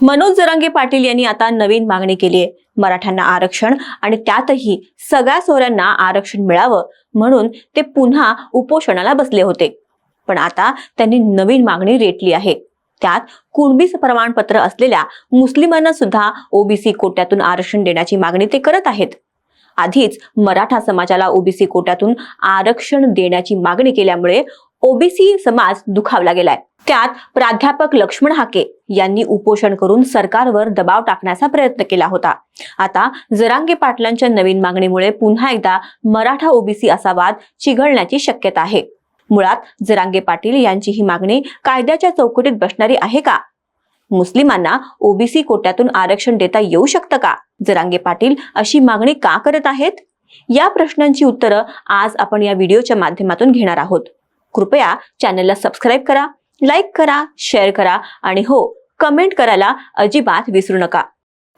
मनोज जरांगे पाटील यांनी आता नवीन मागणी केली आहे. मराठ्यांना आरक्षण आणि त्यातही सगळ्या सोहऱ्यांना आरक्षण मिळावं म्हणून ते पुन्हा उपोषणाला बसले होते. पण आता त्यांनी नवीन मागणी रेटली आहे. त्यात कुणबीस प्रमाणपत्र असलेल्या मुस्लिमांना सुद्धा ओबीसी कोट्यातून आरक्षण देण्याची मागणी ते करत आहेत. आधीच मराठा समाजाला ओबीसी कोट्यातून आरक्षण देण्याची मागणी केल्यामुळे ओबीसी समाज दुखावला गेलाय. त्यात प्राध्यापक लक्ष्मण हाके यांनी उपोषण करून सरकारवर दबाव टाकण्याचा प्रयत्न केला होता. आता जरांगे पाटलांच्या नवीन मागणीमुळे पुन्हा एकदा मराठा ओबीसी असा वाद चिघळण्याची शक्यता आहे. मुळात जरांगे पाटील यांची ही मागणी कायद्याच्या चौकटीत बसणारी आहे का? मुस्लिमांना ओबीसी कोट्यातून आरक्षण देता येऊ शकतं का? जरांगे पाटील अशी मागणी का करत आहेत? या प्रश्नांची उत्तरं आज आपण या व्हिडिओच्या माध्यमातून घेणार आहोत. कृपया चॅनलला सबस्क्राईब करा लाईक करा शेअर करा आणि हो कमेंट करायला अजिबात विसरू नका.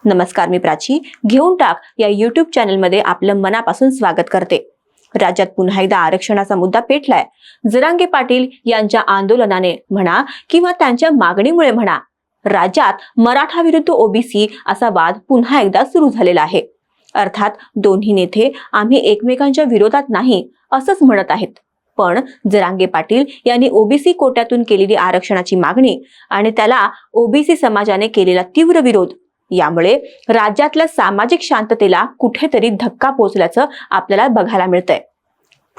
नमस्कार मी प्राची घेऊन टाक या युट्यूब चॅनलमध्ये आपलं मनापासून स्वागत करते. राज्यात पुन्हा एकदा आरक्षणाचा मुद्दा पेटलाय. जरांगे पाटील यांच्या आंदोलनाने म्हणा किंवा त्यांच्या मागणीमुळे म्हणा राज्यात मराठा विरुद्ध ओबीसी असा वाद पुन्हा एकदा सुरू झालेला आहे. अर्थात दोन्ही नेते आम्ही एकमेकांच्या विरोधात नाही असंच म्हणत आहेत. पण जरांगे पाटील यांनी ओबीसी कोट्यातून केलेली आरक्षणाची मागणी आणि त्याला ओबीसी समाजाने केलेला तीव्र विरोध यामुळे राज्यातल्या सामाजिक शांततेला कुठेतरी धक्का पोचल्याचं आपल्याला बघायला मिळतंय.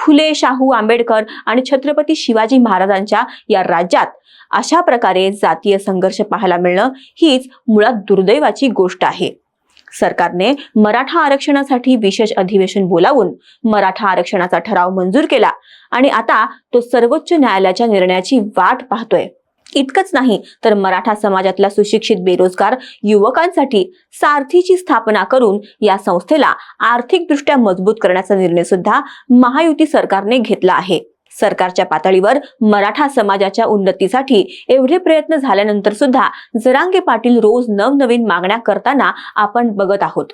फुले शाहू आंबेडकर आणि छत्रपती शिवाजी महाराजांच्या या राज्यात अशा प्रकारे जातीय संघर्ष पाहायला मिळणं हीच मुळात दुर्दैवाची गोष्ट आहे. सरकारने मराठा आरक्षणासाठी विशेष अधिवेशन बोलावून मराठा आरक्षणाचा ठराव मंजूर केला आणि आता तो सर्वोच्च न्यायालयाच्या निर्णयाची वाट पाहतोय. इतकंच नाही तर मराठा समाजातल्या सुशिक्षित बेरोजगार युवकांसाठी सारथीची स्थापना करून या संस्थेला आर्थिकदृष्ट्या मजबूत करण्याचा निर्णय सुद्धा महायुती सरकारने घेतला आहे. सरकारच्या पातळीवर मराठा समाजाच्या उन्नतीसाठी एवढे प्रयत्न झाल्यानंतर सुद्धा जरांगे पाटील रोज नवनवीन मागण्या करताना आपण बघत आहोत.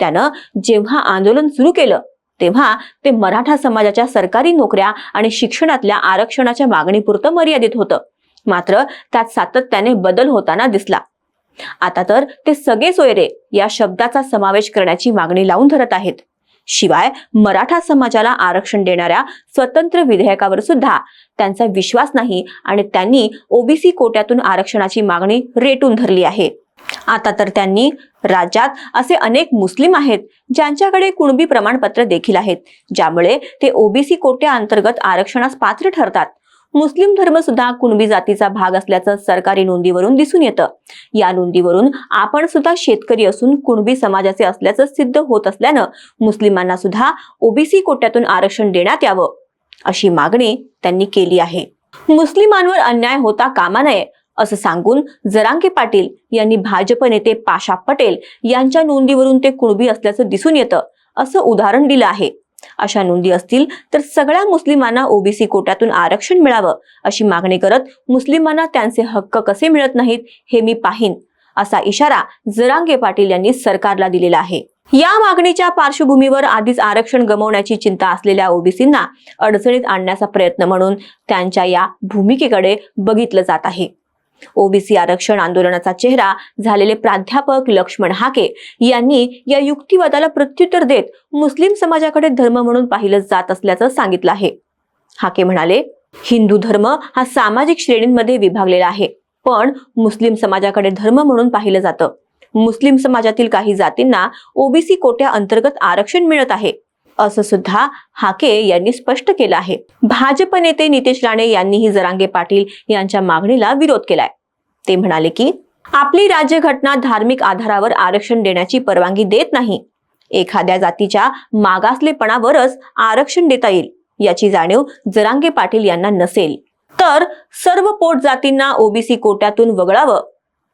त्यानं जेव्हा आंदोलन सुरू केलं तेव्हा ते मराठा समाजाच्या सरकारी नोकऱ्या आणि शिक्षणातल्या आरक्षणाच्या मागणीपुरतं मर्यादित होतं. मात्र त्यात सातत्याने बदल होताना दिसला. आता तर ते सगळे सोयरे या शब्दाचा समावेश करण्याची मागणी लावून धरत आहेत. शिवाय मराठा समाजाला आरक्षण देणाऱ्या स्वतंत्र विधेयकावर सुद्धा त्यांचा विश्वास नाही आणि त्यांनी ओबीसी कोट्यातून आरक्षणाची मागणी रेटून धरली आहे. आता तर त्यांनी राज्यात असे अनेक मुस्लिम आहेत ज्यांच्याकडे कुणबी प्रमाणपत्र देखील आहेत ज्यामुळे ते ओबीसी कोट्या अंतर्गत आरक्षणास पात्र ठरतात. मुस्लिम धर्म सुद्धा कुणबी जातीचा भाग असल्याचं सरकारी नोंदीवरून दिसून येतं. या नोंदीवरून आपण सुद्धा शेतकरी असून कुणबी समाजाचे असल्याचं सिद्ध होत असल्यानं मुस्लिमांना सुद्धा ओबीसी कोट्यातून आरक्षण देण्यात यावं अशी मागणी त्यांनी केली आहे. मुस्लिमांवर अन्याय होता कामा नये असं सांगून जरांगे पाटील यांनी भाजप नेते पाशा पटेल यांच्या नोंदीवरून ते कुणबी असल्याचं दिसून येतं असं उदाहरण दिलं आहे. अशा नोंदी असतील तर सगळ्या मुस्लिमांना ओबीसी कोट्यातून आरक्षण मिळावं अशी मागणी करत मुस्लिमांना त्यांचे हक्क कसे मिळत नाहीत हे मी पाहीन असा इशारा जरांगे पाटील यांनी सरकारला दिलेला आहे. या मागणीच्या पार्श्वभूमीवर आधीच आरक्षण गमवण्याची चिंता असलेल्या ओबीसींना अडचणीत आणण्याचा प्रयत्न म्हणून त्यांच्या या भूमिकेकडे बघितलं जात आहे. ओबीसी आरक्षण आंदोलनाचा चेहरा झालेले प्राध्यापक लक्ष्मण हाके यांनी या युक्तिवादाला प्रत्युत्तर देत मुस्लिम समाजाकडे धर्म म्हणून पाहिलं जात असल्याचं सांगितलं आहे. हाके म्हणाले हिंदू धर्म हा सामाजिक श्रेणींमध्ये विभागलेला आहे पण मुस्लिम समाजाकडे धर्म म्हणून पाहिलं जातं. मुस्लिम समाजातील काही जातींना ओबीसी कोट्या अंतर्गत आरक्षण मिळत आहे. असं सुद्धा हाके यांनी स्पष्ट केलं आहे. भाजप नेते नितेश राणे यांनीही जरांगे पाटील यांच्या मागणीला विरोध केलाय. ते म्हणाले की आपली राज्यघटना धार्मिक आधारावर आरक्षण देण्याची परवानगी देत नाही. एखाद्या जातीच्या मागासलेपणावरच आरक्षण देता येईल याची जाणीव जरांगे पाटील यांना नसेल. तर सर्व पोट जातींना ओबीसी कोट्यातून वगळावं.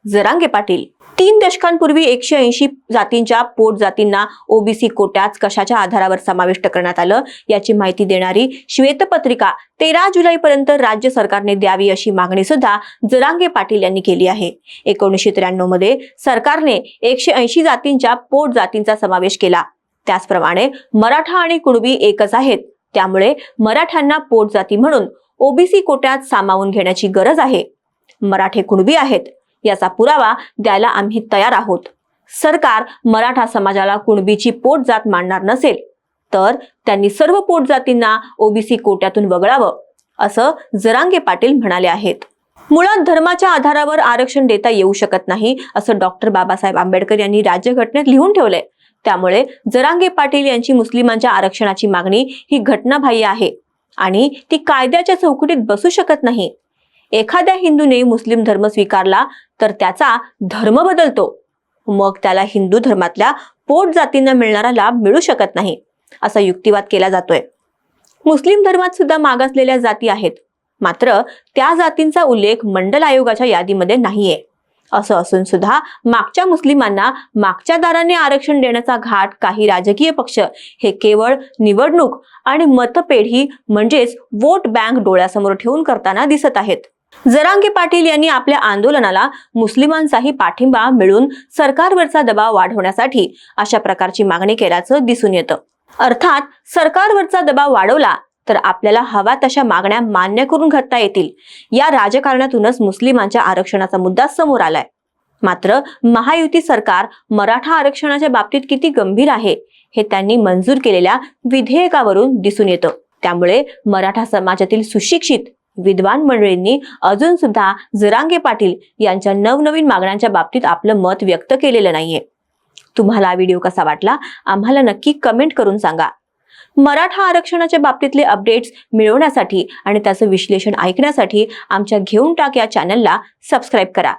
जरांगे पाटील तीन दशकांपूर्वी एकशे ऐंशी जातींच्या पोट जातींना ओबीसी कोट्यात कशाच्या आधारावर समाविष्ट करण्यात आलं? याची माहिती देणारी श्वेतपत्रिका तेरा जुलैपर्यंत राज्य सरकारने द्यावी अशी मागणी सुद्धा जरांगे पाटील यांनी केली आहे. एकोणीसशे त्र्याण्णवमध्ये सरकारने एकशे ऐंशी जातींच्या पोट जातींचा समावेश केला. त्याचप्रमाणे मराठा आणि कुणबी एकच आहेत. त्यामुळे मराठ्यांना पोट जाती म्हणून ओबीसी कोट्यात सामावून घेण्याची गरज आहे. मराठे कुणबी आहेत. याचा पुरावा द्यायला आम्ही तयार आहोत. सरकार मराठा समाजाला कुणबीची पोट जात मांडणार नसेल तर त्यांनी सर्व पोट जातींना ओबीसी कोट्यातून वगळावं असं जरांगे पाटील म्हणाले आहेत. मुळात धर्माच्या आधारावर आरक्षण देता येऊ शकत नाही असं डॉक्टर बाबासाहेब आंबेडकर यांनी राज्यघटनेत लिहून ठेवलंय. त्यामुळे जरांगे पाटील यांची मुस्लिमांच्या आरक्षणाची मागणी ही घटनाबाह्य आहे आणि ती कायद्याच्या चौकटीत बसू शकत नाही. एखाद्या हिंदूने मुस्लिम धर्म स्वीकारला तर त्याचा धर्म बदलतो. मग त्याला हिंदू धर्मातल्या पोट जातींना मिळणारा लाभ मिळू शकत नाही असा युक्तिवाद केला जातोय. मुस्लिम धर्मात सुद्धा मागासलेल्या जाती आहेत. मात्र त्या जातींचा उल्लेख मंडल आयोगाच्या यादीमध्ये नाहीये. असं असून सुद्धा मागच्या मुस्लिमांना मागच्या दाराने आरक्षण देण्याचा घाट काही राजकीय पक्ष हे केवळ निवडणूक आणि मतपेढी म्हणजेच वोट बँक डोळ्यासमोर ठेवून करताना दिसत आहेत. जरांगे पाटील यांनी आपल्या आंदोलनाला मुस्लिमांचाही पाठिंबा मिळून सरकारवरचा दबाव वाढवण्यासाठी अशा प्रकारची मागणी केल्याचं दिसून येतं. अर्थात सरकारवरचा दबाव वाढवला तर आपल्याला हवा तशा मागण्या मान्य करून घेता येतील. या राजकारणातूनच मुस्लिमांच्या आरक्षणाचा मुद्दा समोर आलाय. मात्र महायुती सरकार मराठा आरक्षणाच्या बाबतीत किती गंभीर आहे हे त्यांनी मंजूर केलेल्या विधेयकावरून दिसून येतं. त्यामुळे मराठा समाजातील सुशिक्षित विद्वान मंडळींनी अजून सुद्धा जरांगे पाटील यांच्या नवनवीन मागण्यांच्या बाबतीत आपलं मत व्यक्त केलेलं नाहीये. तुम्हाला व्हिडिओ कसा वाटला? आम्हाला नक्की कमेंट करून सांगा. मराठा आरक्षणाच्या बाबतीतले अपडेट्स मिळवण्यासाठी आणि त्याचं विश्लेषण ऐकण्यासाठी आमच्या घेऊन टाक या चॅनलला सबस्क्राईब करा.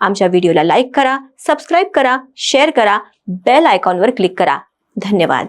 आमच्या व्हिडिओला लाईक करा सबस्क्राईब करा शेअर करा बेल आयकॉनवर क्लिक करा. धन्यवाद.